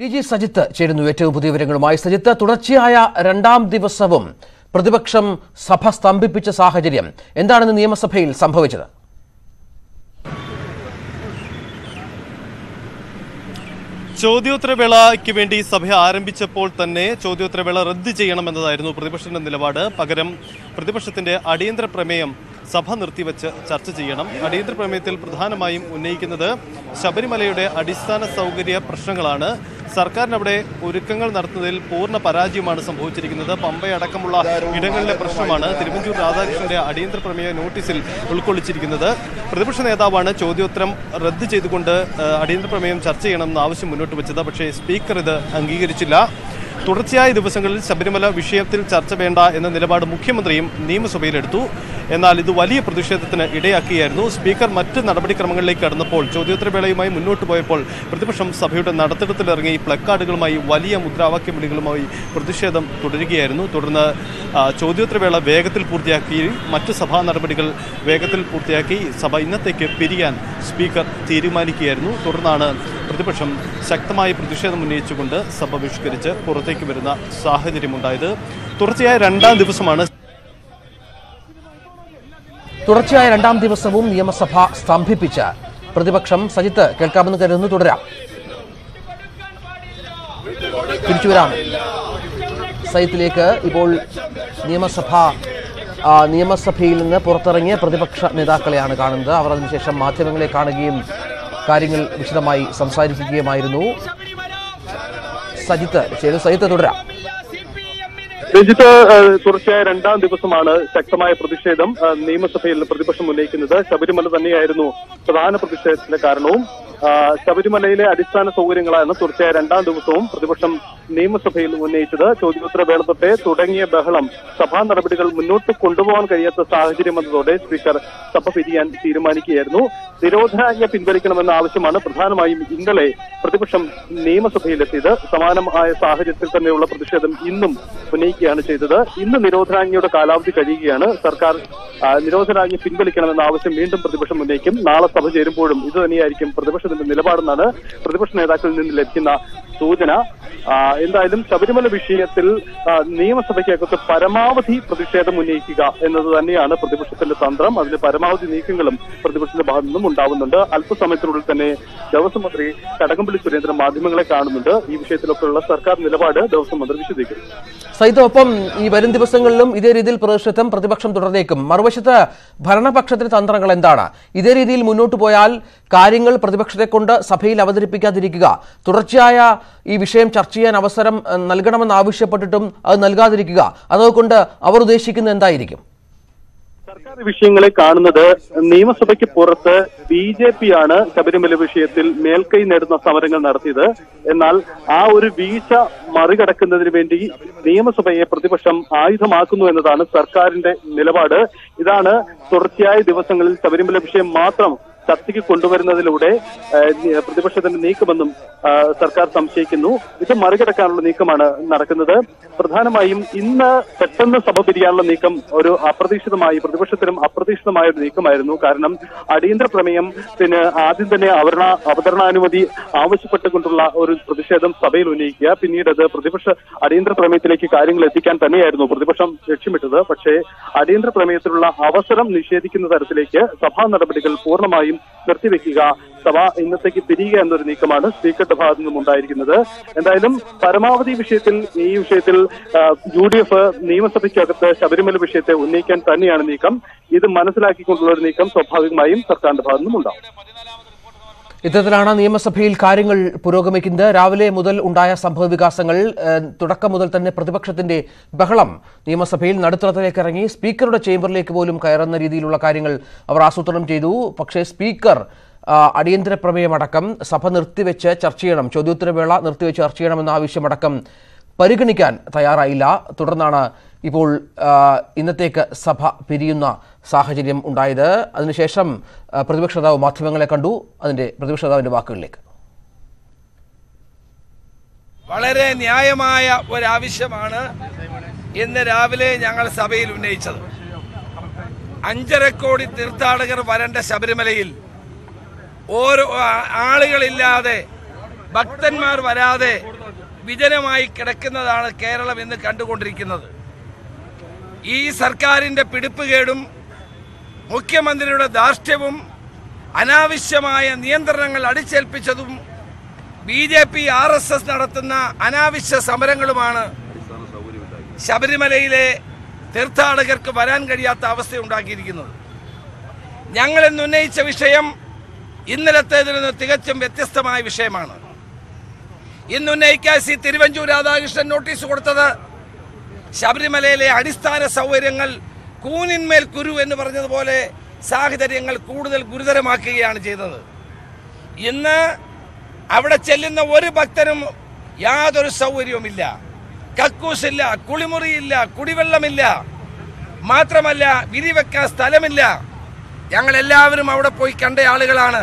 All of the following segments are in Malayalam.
ടി ജി സജിത്ത് ചേരുന്നു ഏറ്റവും പുതിയ വിവരങ്ങളുമായി. സജിത്ത് തുടർച്ചയായ രണ്ടാം ദിവസവും പ്രതിപക്ഷം സഭ സ്തംഭിപ്പിച്ച സാഹചര്യം എന്താണെന്ന് നിയമസഭയിൽ സംഭവിച്ചത്? ചോദ്യോത്തരവേളയ്ക്ക് വേണ്ടി സഭ ആരംഭിച്ചപ്പോൾ തന്നെ ചോദ്യോത്തരവേള റദ്ദ് ചെയ്യണമെന്നതായിരുന്നു പ്രതിപക്ഷത്തിന്റെ നിലപാട്. പകരം പ്രതിപക്ഷത്തിന്റെ അടിയന്തര പ്രമേയം സഭ നിർത്തിവെച്ച് ചർച്ച ചെയ്യണം. അടിയന്തര പ്രമേയത്തിൽ പ്രധാനമായും ഉന്നയിക്കുന്നത് ശബരിമലയുടെ അടിസ്ഥാന സൗകര്യ പ്രശ്നങ്ങളാണ്. സർക്കാരിനവിടെ ഒരുക്കങ്ങൾ നടത്തുന്നതിൽ പൂർണ പരാജയമാണ് സംഭവിച്ചിരിക്കുന്നത്. പമ്പയടക്കമുള്ള ഇടങ്ങളിലെ പ്രശ്നമാണ് തിരുവഞ്ചൂർ രാധാകൃഷ്ണന്റെ അടിയന്തര പ്രമേയ നോട്ടീസിൽ ഉൾക്കൊള്ളിച്ചിരിക്കുന്നത്. പ്രതിപക്ഷ നേതാവാണ് ചോദ്യോത്തരം റദ്ദ് ചെയ്തുകൊണ്ട് അടിയന്തര പ്രമേയം ചർച്ച ചെയ്യണമെന്ന് ആവശ്യം മുന്നോട്ട് വെച്ചത്. പക്ഷേ സ്പീക്കർ ഇത് അംഗീകരിച്ചില്ല. തുടർച്ചയായ ദിവസങ്ങളിൽ ശബരിമല വിഷയത്തിൽ ചർച്ച വേണ്ട എന്ന നിലപാട് മുഖ്യമന്ത്രിയും നിയമസഭയിലെടുത്തു. എന്നാൽ ഇത് വലിയ പ്രതിഷേധത്തിന് ഇടയാക്കിയായിരുന്നു. സ്പീക്കർ മറ്റ് നടപടിക്രമങ്ങളിലേക്ക് കടന്നപ്പോൾ ചോദ്യോത്തരവേളയുമായി മുന്നോട്ട് പോയപ്പോൾ പ്രതിപക്ഷം സഭയുടെ നടത്തിടത്തിലിറങ്ങി പ്ലക്കാർഡുകളുമായി വലിയ മുദ്രാവാക്യ വിളികളുമായി പ്രതിഷേധം തുടരുകയായിരുന്നു. തുടർന്ന് ചോദ്യോത്തരവേള വേഗത്തിൽ പൂർത്തിയാക്കി മറ്റ് സഭാ നടപടികൾ വേഗത്തിൽ പൂർത്തിയാക്കി സഭ ഇന്നത്തേക്ക് പിരിയാൻ സ്പീക്കർ തീരുമാനിക്കുകയായിരുന്നു. തുടർന്നാണ് പ്രതിപക്ഷം ശക്തമായ പ്രതിഷേധം ഉന്നയിച്ചുകൊണ്ട് സഭ ബഹിഷ്കരിച്ച് പുറത്തേക്ക് വരുന്ന സാഹചര്യമുണ്ടായത്. തുടർച്ചയായ രണ്ടാം ദിവസമാണ് തുടർച്ചയായ രണ്ടാം ദിവസവും നിയമസഭ സ്തംഭിപ്പിച്ച. പ്രതിപക്ഷം സജിത്ത് കേൾക്കാമെന്ന് കരുതുന്നു. തുടരാം. തിരിച്ചു വരാം. സജിത്തിലേക്ക് ഇപ്പോൾ നിയമസഭ നിയമസഭയിൽ നിന്ന് പുറത്തിറങ്ങിയ പ്രതിപക്ഷ നേതാക്കളെയാണ് കാണുന്നത്. അവർ അതിനുശേഷം മാധ്യമങ്ങളെ കാണുകയും കാര്യങ്ങൾ വിശദമായി സംസാരിക്കുകയുമായിരുന്നു. സജിത്ത് ചെയ്ത് സജിത്ത് തുടരാം. രഞ്ജിത്ത് തുടർച്ചയായ രണ്ടാം ദിവസമാണ് ശക്തമായ പ്രതിഷേധം നിയമസഭയിൽ പ്രതിപക്ഷം ഉന്നയിക്കുന്നത്. ശബരിമല തന്നെയായിരുന്നു പ്രധാന പ്രതിഷേധത്തിന്റെ കാരണവും. ശബരിമലയിലെ അടിസ്ഥാന സൗകര്യങ്ങളാണ് തുടർച്ചയായ രണ്ടാം ദിവസവും പ്രതിപക്ഷം നിയമസഭയിൽ ഉന്നയിച്ചത്. ചോദ്യോത്തര വേള തുടങ്ങിയ ബഹളം സഭാ നടപടികൾ മുന്നോട്ട് കൊണ്ടുപോകാൻ കഴിയാത്ത സാഹചര്യം വന്നതോടെ സ്പീക്കർ സഭ പിരിയാൻ തീരുമാനിക്കുകയായിരുന്നു. നിരോധനാജ്ഞ പിൻവലിക്കണമെന്ന ആവശ്യമാണ് പ്രധാനമായും ഇന്നലെ പ്രതിപക്ഷം നിയമസഭയിലെത്തിയത്. സമാനമായ സാഹചര്യത്തിൽ തന്നെയുള്ള പ്രതിഷേധം ഇന്നും ഉന്നയിക്കുകയാണ് ചെയ്തത്. ഇന്ന് നിരോധനാജ്ഞയുടെ കാലാവധി കഴിയുകയാണ്. സർക്കാർ നിരോധനാജ്ഞ പിൻവലിക്കണമെന്ന ആവശ്യം വീണ്ടും പ്രതിപക്ഷം ഉന്നയിക്കും. നാളെ സഭ ചേരുമ്പോഴും ഇത് തന്നെയായിരിക്കും പ്രതിപക്ഷത്തിന്റെ നിലപാടെന്നാണ് പ്രതിപക്ഷ നേതാക്കളിൽ നിന്ന് ലഭിക്കുന്ന സൂചന. എന്തായാലും ശബരിമല വിഷയത്തിൽ നിയമസഭയ്ക്കകത്ത് പരമാവധി പ്രതിഷേധം ഉന്നയിക്കുക എന്നത് തന്നെയാണ് പ്രതിപക്ഷത്തിന്റെ തന്ത്രം. അതിന് പരമാവധി നീക്കങ്ങളും പ്രതിപക്ഷത്തിന്റെ ഭാഗത്തു നിന്നും ഉണ്ടാവുന്നുണ്ട്. അല്പസമയത്തിനുള്ളിൽ തന്നെ ദേവസ്വം മന്ത്രി കടകംപള്ളി സുരേന്ദ്രൻ മാധ്യമങ്ങളെ കാണുന്നുണ്ട്. ഈ വിഷയത്തിലൊക്കെയുള്ള സർക്കാർ നിലപാട് ദേവസ്വം മന്ത്രി വിശദീകരിക്കും. സൈതോപ്പം ഈ വരും ദിവസങ്ങളിലും ഇതേ രീതിയിൽ പ്രതിഷേധം പ്രതിപക്ഷം തുടർന്നേക്കും. മറുവശത്ത് ഭരണപക്ഷത്തിന്റെ തന്ത്രങ്ങൾ എന്താണ്? ഇതേ രീതിയിൽ മുന്നോട്ട് പോയാൽ കാര്യങ്ങൾ പ്രതിപക്ഷത്തെ കൊണ്ട് സഭയിൽ അവതരിപ്പിക്കാതിരിക്കുക. തുടർച്ചയായ ഈ വിഷയം ചർച്ച ചെയ്യാൻ അവസരം നൽകണമെന്ന് ആവശ്യപ്പെട്ടിട്ടും അത് നൽകാതിരിക്കുക. അതുകൊണ്ട് അവർ ഉദ്ദേശിക്കുന്നത് എന്തായിരിക്കും? സർക്കാർ വിഷയങ്ങളെ കാണുന്നത് നിയമസഭയ്ക്ക് പുറത്ത് ബി ജെ പി ആണ് ശബരിമല വിഷയത്തിൽ മേൽക്കൈ നേടുന്ന സമരങ്ങൾ നടത്തിയത്. എന്നാൽ ആ ഒരു വീഴ്ച മറികടക്കുന്നതിന് വേണ്ടി നിയമസഭയെ പ്രതിപക്ഷം ആയുധമാക്കുന്നു എന്നതാണ് സർക്കാരിന്റെ നിലപാട്. ഇതാണ് തുടർച്ചയായ ദിവസങ്ങളിൽ ശബരിമല വിഷയം മാത്രം ചർച്ചയ്ക്ക് കൊണ്ടുവരുന്നതിലൂടെ പ്രതിപക്ഷത്തിന്റെ നീക്കമെന്നും സർക്കാർ സംശയിക്കുന്നു. ഇത് മറികടക്കാനുള്ള നീക്കമാണ് നടക്കുന്നത്. പ്രധാനമായും ഇന്ന് പെട്ടെന്ന് സഭ പിരിയാനുള്ള നീക്കം ഒരു അപ്രതീക്ഷിതമായി പ്രതിപക്ഷത്തിനും അപ്രതീക്ഷിതമായ ഒരു നീക്കമായിരുന്നു. കാരണം അടിയന്തര പ്രമേയം പിന്നെ ആദ്യം തന്നെ അവരണ അവതരണാനുമതി ആവശ്യപ്പെട്ടുകൊണ്ടുള്ള ഒരു പ്രതിഷേധം സഭയിൽ ഉന്നയിക്കുക. പിന്നീട് അത് പ്രതിപക്ഷ അടിയന്തര പ്രമേയത്തിലേക്ക് കാര്യങ്ങൾ എത്തിക്കാൻ തന്നെയായിരുന്നു പ്രതിപക്ഷം ലക്ഷ്യമിട്ടത്. പക്ഷേ അടിയന്തര പ്രമേയത്തിലുള്ള അവസരം നിഷേധിക്കുന്ന തരത്തിലേക്ക് സഭാ നടപടികൾ പൂർണമായും നിർത്തിവെക്കുക. സഭ ഇന്നത്തേക്ക് പിരിയുക എന്നൊരു നീക്കമാണ് സ്പീക്കറുടെ ഭാഗത്തു നിന്നും ഉണ്ടായിരിക്കുന്നത്. എന്തായാലും പരമാവധി വിഷയത്തിൽ ഈ വിഷയത്തിൽ യു ഡി എഫ് നിയമസഭയ്ക്കകത്ത് ശബരിമല വിഷയത്തെ ഉന്നയിക്കാൻ തന്നെയാണ് നീക്കം. ഇത് മനസ്സിലാക്കിക്കൊണ്ടുള്ള ഒരു നീക്കം സ്വാഭാവികമായും സർക്കാരിന്റെ ഭാഗത്തു നിന്നും ഉണ്ടാവും ഇത്തരത്തിലാണ് നിയമസഭയിൽ കാര്യങ്ങൾ പുരോഗമിക്കുന്നത്. രാവിലെ മുതൽ ഉണ്ടായ സംഭവ വികാസങ്ങൾ തുടക്കം മുതൽ തന്നെ പ്രതിപക്ഷത്തിന്റെ ബഹളം നിയമസഭയിൽ നടുത്തളത്തിലേക്ക് ഇറങ്ങി. സ്പീക്കറുടെ ചേംബറിലേക്ക് പോലും കയറുന്ന രീതിയിലുള്ള കാര്യങ്ങൾ അവർ ആസൂത്രണം ചെയ്തു. പക്ഷേ സ്പീക്കർ അടിയന്തര പ്രമേയമടക്കം സഭ നിർത്തിവെച്ച് ചർച്ച ചെയ്യണം. ചോദ്യോത്തരവേള നിർത്തിവെച്ച് ചർച്ച ചെയ്യണമെന്ന ആവശ്യമടക്കം പരിഗണിക്കാൻ തയ്യാറായില്ല. തുടർന്നാണ് ഇപ്പോൾ ഇന്നത്തേക്ക് സഭ പിരിയുന്ന സാഹചര്യം ഉണ്ടായത്. അതിനുശേഷം പ്രതിപക്ഷ നേതാവ് മാധ്യമങ്ങളെ കണ്ടു. അതിന്റെ പ്രതിപക്ഷ നേതാവിന്റെ വാക്കുകളിലേക്ക്. വളരെ ന്യായമായ ഒരാവശ്യമാണ് ഇന്ന് രാവിലെ ഞങ്ങൾ സഭയിൽ ഉന്നയിച്ചത്. അഞ്ചര കോടി തീർത്ഥാടകർ വരേണ്ട ശബരിമലയിൽ ഓരോ ആളുകളില്ലാതെ ഭക്തന്മാർ വരാതെ വിജനമായി കിടക്കുന്നതാണ് കേരളം ഇന്ന് കണ്ടുകൊണ്ടിരിക്കുന്നത്. ഈ സർക്കാരിന്റെ പിടിപ്പുകേടും മുഖ്യമന്ത്രിയുടെ ധാർഷ്ട്യവും അനാവശ്യമായ നിയന്ത്രണങ്ങൾ അടിച്ചേൽപ്പിച്ചതും B J P R S S നടത്തുന്ന അനാവശ്യ സമരങ്ങളുമാണ് ശബരിമലയിലെ തീർത്ഥാടകർക്ക് വരാൻ കഴിയാത്ത അവസ്ഥ ഉണ്ടാക്കിയിരിക്കുന്നത് ഞങ്ങൾ ഇന്ന് ഉന്നയിച്ച വിഷയം ഇന്നലത്തേതിൽ നിന്ന് തികച്ചും വ്യത്യസ്തമായ വിഷയമാണ്. ഇന്ന് ഉന്നയിക്കാൻ സി തിരുവഞ്ചൂർ രാധാകൃഷ്ണൻ നോട്ടീസ് കൊടുത്തത് ശബരിമലയിലെ അടിസ്ഥാന സൗകര്യങ്ങൾ കൂനിന്മേൽ കുരു എന്ന് പറഞ്ഞതുപോലെ സാഹചര്യങ്ങൾ കൂടുതൽ ഗുരുതരമാക്കുകയാണ് ചെയ്തത്. ഇന്ന് അവിടെ ചെല്ലുന്ന ഒരു ഭക്തനും യാതൊരു സൗകര്യവുമില്ല. കക്കൂസില്ല കുളിമുറിയില്ല കുടിവെള്ളമില്ല. മാത്രമല്ല വിരിവെക്കാൻ സ്ഥലമില്ല. ഞങ്ങൾ എല്ലാവരും അവിടെ പോയി കണ്ട ആളുകളാണ്.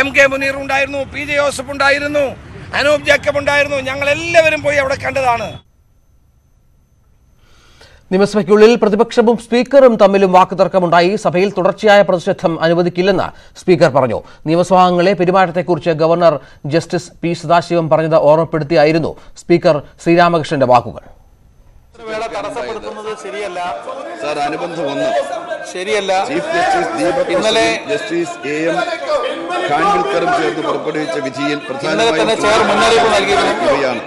എം കെ മുനീർ ഉണ്ടായിരുന്നു പി ജെ ജോസഫ് ഉണ്ടായിരുന്നു അനൂപ് ജേക്കബ് ഉണ്ടായിരുന്നു. ഞങ്ങൾ എല്ലാവരും പോയി അവിടെ കണ്ടതാണ്. നിയമസഭയ്ക്കുള്ളിൽ പ്രതിപക്ഷവും സ്പീക്കറും തമ്മിലും വാക്കുതർക്കമുണ്ടായി. സഭയിൽ തുടർച്ചയായ പ്രതിഷേധം അനുവദിക്കില്ലെന്ന് സ്പീക്കർ പറഞ്ഞു. നിയമസഭാംഗങ്ങളെ പെരുമാറ്റത്തെക്കുറിച്ച് ഗവർണർ ജസ്റ്റിസ് പി സദാശിവം പറഞ്ഞത് ഓർമ്മപ്പെടുത്തിയായിരുന്നു സ്പീക്കർ ശ്രീരാമകൃഷ്ണന്റെ വാക്കുകൾ. ശരിയല്ല. സാർ അനുബന്ധം ശരിയല്ല. ചീഫ് ജസ്റ്റിസ് ദീപക് ഇന്നലെ ജസ്റ്റിസ് എ എം ഖാൻവിൽക്കറും ചേർന്ന് പുറപ്പെടുവിച്ച വിധിയിൽ പ്രധാനമായും മുന്നറിയിപ്പ് നൽകിയിരുന്നു. ഇവയാണ്.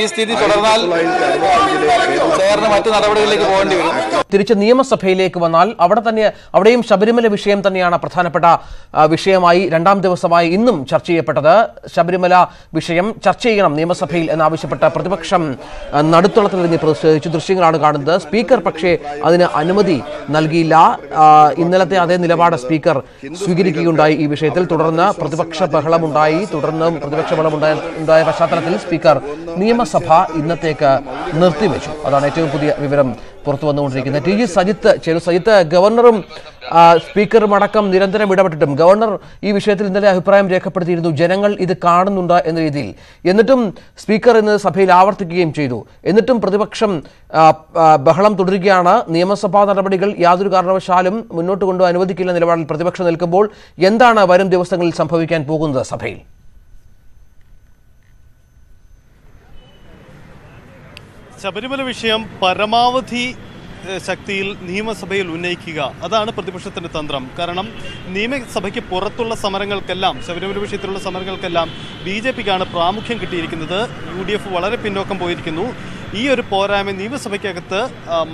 ഈ സ്ഥിതി തുടർന്നാൽ ചെയറിന് മറ്റു നടപടികളിലേക്ക് പോകേണ്ടി വരും. തിരിച്ച് നിയമസഭയിലേക്ക് വന്നാൽ അവിടെ തന്നെ അവിടെയും ശബരിമല വിഷയം തന്നെയാണ് പ്രധാനപ്പെട്ട വിഷയമായി രണ്ടാം ദിവസമായി ഇന്നും ചർച്ച ചെയ്യപ്പെട്ടത്. ശബരിമല വിഷയം ചർച്ച ചെയ്യണം നിയമസഭയിൽ എന്നാവശ്യപ്പെട്ട പ്രതിപക്ഷം നടുത്തളത്തിലിറങ്ങി പ്രതിഷേധിച്ചു. ദൃശ്യങ്ങളാണ് കാണുന്നത്. സ്പീക്കർ പക്ഷേ അതിന് അനുമതി നൽകിയില്ല. ഇന്നലത്തെ അതേ നിലപാട് സ്പീക്കർ സ്വീകരിക്കുകയുണ്ടായി ഈ വിഷയത്തിൽ. തുടർന്ന് പ്രതിപക്ഷ ബഹളമുണ്ടായി. തുടർന്നും പ്രതിപക്ഷ ബഹളം ഉണ്ടായ പശ്ചാത്തലത്തിൽ സ്പീക്കർ നിയമസഭ ഇന്നത്തേക്ക് നിർത്തിവെച്ചു. അതാണ് ഏറ്റവും പുതിയ വിവരം പുറത്തു വന്നുകൊണ്ടിരിക്കുന്നത്. ടി. ജി. സജിത്ത് ചേരു സജിത്ത് ഗവർണറും സ്പീക്കറും അടക്കം നിരന്തരം ഇടപെട്ടിട്ടും ഗവർണർ ഈ വിഷയത്തിൽ ഇന്നലെ അഭിപ്രായം രേഖപ്പെടുത്തിയിരുന്നു ജനങ്ങൾ ഇത് കാണുന്നുണ്ട് എന്ന രീതിയിൽ. എന്നിട്ടും സ്പീക്കർ ഇന്ന് സഭയിൽ ആവർത്തിക്കുകയും ചെയ്തു. എന്നിട്ടും പ്രതിപക്ഷം ബഹളം തുടരുകയാണ്. നിയമസഭാ നടപടികൾ യാതൊരു കാരണവശാലും മുന്നോട്ട് കൊണ്ടു അനുവദിക്കില്ല നിലപാടിൽ പ്രതിപക്ഷം നിൽക്കുമ്പോൾ എന്താണ് വരും ദിവസങ്ങളിൽ സംഭവിക്കാൻ പോകുന്നത് സഭയിൽ? ശബരിമല വിഷയം പരമാവധി ശക്തിയിൽ നിയമസഭയിൽ ഉന്നയിക്കുക. അതാണ് പ്രതിപക്ഷത്തിന്റെ തന്ത്രം. കാരണം നിയമസഭയ്ക്ക് പുറത്തുള്ള സമരങ്ങൾക്കെല്ലാം ശബരിമല വിഷയത്തിലുള്ള സമരങ്ങൾക്കെല്ലാം ബി ജെ പിക്കാണ് പ്രാമുഖ്യം കിട്ടിയിരിക്കുന്നത്. യു ഡി എഫ് വളരെ പിന്നോക്കം പോയിരിക്കുന്നു. ഈ ഒരു പോരായ്മ നിയമസഭയ്ക്കകത്ത്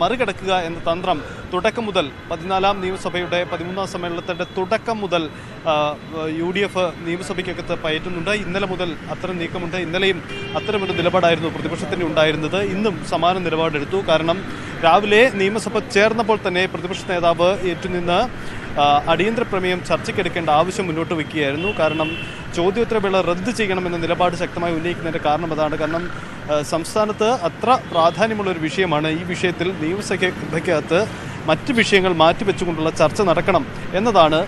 മറികടക്കുക എന്ന തന്ത്രം തുടക്കം മുതൽ പതിനാലാം നിയമസഭയുടെ പതിമൂന്നാം സമ്മേളനത്തിന്റെ തുടക്കം മുതൽ യു ഡി എഫ് നിയമസഭയ്ക്കകത്ത് പയറ്റുന്നുണ്ട്. ഇന്നലെ മുതൽ അത്തരം നീക്കമുണ്ട്. ഇന്നലെയും അത്തരമൊരു നിലപാടായിരുന്നു പ്രതിപക്ഷത്തിന് ഉണ്ടായിരുന്നത്. ഇന്നും സമാന നിലപാടെടുത്തു. കാരണം രാവിലെ നിയമസഭ ചേർന്നപ്പോൾ തന്നെ പ്രതിപക്ഷ നേതാവ് ഏറ്റുനിന്ന് അടിയന്തര പ്രമേയം ചർച്ചയ്ക്കെടുക്കേണ്ട ആവശ്യം മുന്നോട്ട് വയ്ക്കുകയായിരുന്നു. കാരണം ചോദ്യോത്തരവേള റദ്ദ് ചെയ്യണമെന്ന നിലപാട് ശക്തമായി ഉന്നയിക്കുന്നതിന്റെ കാരണം അതാണ്. കാരണം സംസ്ഥാനത്ത് അത്ര പ്രാധാന്യമുള്ള ഒരു വിഷയമാണ് ഈ വിഷയത്തിൽ നിയമസഭയ്ക്കകത്ത് മറ്റ് വിഷയങ്ങൾ മാറ്റിവെച്ചുകൊണ്ടുള്ള ചർച്ച നടക്കണം എന്നതാണ്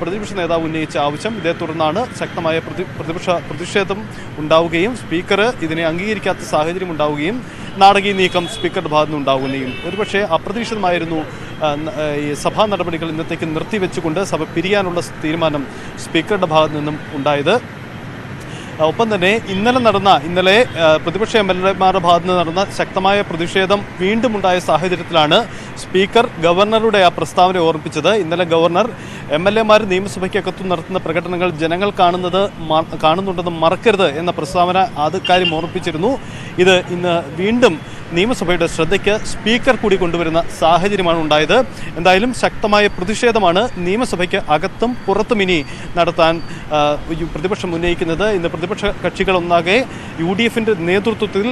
പ്രതിപക്ഷ നേതാവ് ഉന്നയിച്ച ആവശ്യം. ഇതേ തുടർന്നാണ് ശക്തമായ പ്രതി പ്രതിപക്ഷ പ്രതിഷേധം ഉണ്ടാവുകയും സ്പീക്കർ ഇതിനെ അംഗീകരിക്കാത്ത സാഹചര്യം ഉണ്ടാവുകയും നാടകീയ നീക്കം സ്പീക്കറുടെ ഭാഗത്തുനിന്ന് ഉണ്ടാവുകയും ഒരുപക്ഷെ അപ്രതീക്ഷിതമായിരുന്നു ഈ സഭാ നടപടികൾ ഇന്നത്തേക്ക് നിർത്തിവെച്ചുകൊണ്ട് സഭ പിരിയാനുള്ള തീരുമാനം സ്പീക്കറുടെ ഭാഗത്തു നിന്നും ഉണ്ടായത്. ഒപ്പം തന്നെ ഇന്നലെ നടന്ന ഇന്നലെ പ്രതിപക്ഷ എം എൽ എമാരുടെ ഭാഗത്ത് നിന്ന് നടന്ന ശക്തമായ പ്രതിഷേധം വീണ്ടും ഉണ്ടായ സാഹചര്യത്തിലാണ് സ്പീക്കർ ഗവർണറുടെ ആ പ്രസ്താവന ഓർമ്മിപ്പിച്ചത്. ഇന്നലെ ഗവർണർ എം എൽ എമാർ നിയമസഭയ്ക്കകത്തു നടത്തുന്ന പ്രകടനങ്ങൾ ജനങ്ങൾ കാണുന്നത് കാണുന്നുണ്ടെന്ന് മറക്കരുത് എന്ന പ്രസ്താവന അത് കാര്യം ഓർമ്മിപ്പിച്ചിരുന്നു. ഇത് ഇന്ന് വീണ്ടും നിയമസഭയുടെ ശ്രദ്ധയ്ക്ക് സ്പീക്കർ കൂടി കൊണ്ടുവരുന്ന സാഹചര്യമാണ് ഉണ്ടായത്. എന്തായാലും ശക്തമായ പ്രതിഷേധമാണ് നിയമസഭയ്ക്ക് അകത്തും പുറത്തും ഇനി നടത്താൻ പ്രതിപക്ഷം ഉന്നയിക്കുന്നത്. ഇന്ന് പ്രതിപക്ഷ കക്ഷികളൊന്നാകെ യു ഡി എഫിന്റെ നേതൃത്വത്തിൽ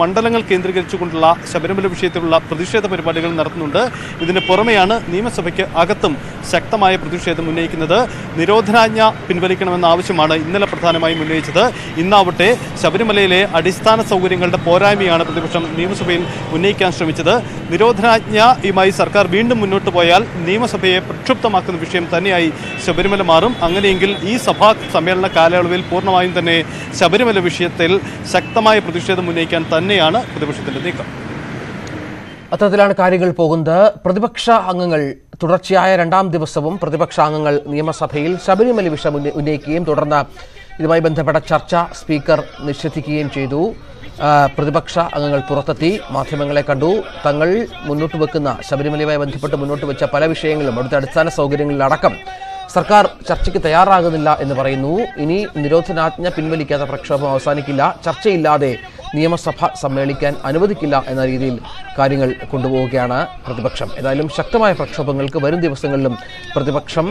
മണ്ഡലങ്ങൾ കേന്ദ്രീകരിച്ചുകൊണ്ടുള്ള ശബരിമല വിഷയത്തിലുള്ള പ്രതിഷേധ പരിപാടികൾ നടത്തുന്നുണ്ട്. ഇതിന് പുറമെയാണ് നിയമസഭയ്ക്ക് അകത്തും ശക്തമായ പ്രതിഷേധം ഉന്നയിക്കുന്നത്. നിരോധനാജ്ഞ പിൻവലിക്കണമെന്ന ആവശ്യമാണ് ഇന്നലെ പ്രധാനമായും ഉന്നയിച്ചത്. ഇന്നാവട്ടെ ശബരിമലയിലെ അടിസ്ഥാന സൗകര്യങ്ങളുടെ പോരായ്മയാണ് പ്രതിപക്ഷം നിയമസഭയിൽ ഉന്നയിക്കാൻ ശ്രമിച്ചത്. നിരോധനാജ്ഞയുമായി സർക്കാർ വീണ്ടും മുന്നോട്ട് പോയാൽ നിയമസഭയെ പ്രക്ഷുബ്ധമാക്കുന്ന വിഷയം തന്നെയായി ശബരിമല മാറും. അങ്ങനെയെങ്കിൽ ഈ സഭാ സമ്മേളന കാലയളവിൽ പൂർണമായും തന്നെ ശബരിമല വിഷയത്തിൽ ശക്തമായ പ്രതിഷേധം ഉന്നയിക്കാൻ തന്നെയാണ് പ്രതിപക്ഷത്തിന്റെ നീക്കം. അത്തരത്തിലാണ് കാര്യങ്ങൾ പോകുന്നത്. പ്രതിപക്ഷ അംഗങ്ങൾ തുടർച്ചയായ രണ്ടാം ദിവസവും പ്രതിപക്ഷ അംഗങ്ങൾ നിയമസഭയിൽ ശബരിമല വിഷയം ഉന്ന- ഉന്നയിക്കുകയും തുടർന്ന് ഇതുമായി ബന്ധപ്പെട്ട ചർച്ച സ്പീക്കർ നിഷേധിക്കുകയും ചെയ്തു. പ്രതിപക്ഷ അംഗങ്ങൾ പുറത്തെത്തി മാധ്യമങ്ങളെ കണ്ടു. തങ്ങൾ മുന്നോട്ട് വെക്കുന്ന ശബരിമലയുമായി ബന്ധപ്പെട്ട് മുന്നോട്ട് വെച്ച പല വിഷയങ്ങളും അവിടുത്തെ അടിസ്ഥാന സൗകര്യങ്ങളിലടക്കം സർക്കാർ ചർച്ചയ്ക്ക് തയ്യാറാകുന്നില്ല എന്ന് പറയുന്നു. ഇനി നിരോധനാജ്ഞ പിൻവലിക്കാത്ത പ്രക്ഷോഭം അവസാനിക്കില്ല. ചർച്ചയില്ലാതെ നിയമസഭ സമ്മേളിക്കാൻ അനുവദിക്കില്ല എന്ന രീതിയിൽ കാര്യങ്ങൾ കൊണ്ടുപോവുകയാണ് പ്രതിപക്ഷം. ഏതായാലും ശക്തമായ പ്രക്ഷോഭങ്ങൾക്ക് വരും ദിവസങ്ങളിലും പ്രതിപക്ഷം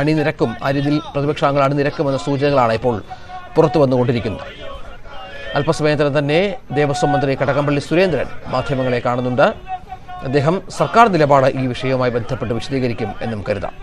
അണിനിരക്കും ആ രീതിയിൽ പ്രതിപക്ഷാംഗങ്ങൾ അണിനിരക്കുമെന്ന സൂചനകളാണ് ഇപ്പോൾ പുറത്തു വന്നുകൊണ്ടിരിക്കുന്നത് അല്പസമയത്തിന് തന്നെ ദേവസ്വം മന്ത്രി കടകംപള്ളി സുരേന്ദ്രൻ മാധ്യമങ്ങളെ കാണുന്നുണ്ട്. അദ്ദേഹം സർക്കാർ നിലപാട് ഈ വിഷയവുമായി ബന്ധപ്പെട്ട് വിശദീകരിക്കും എന്നും കരുതാം.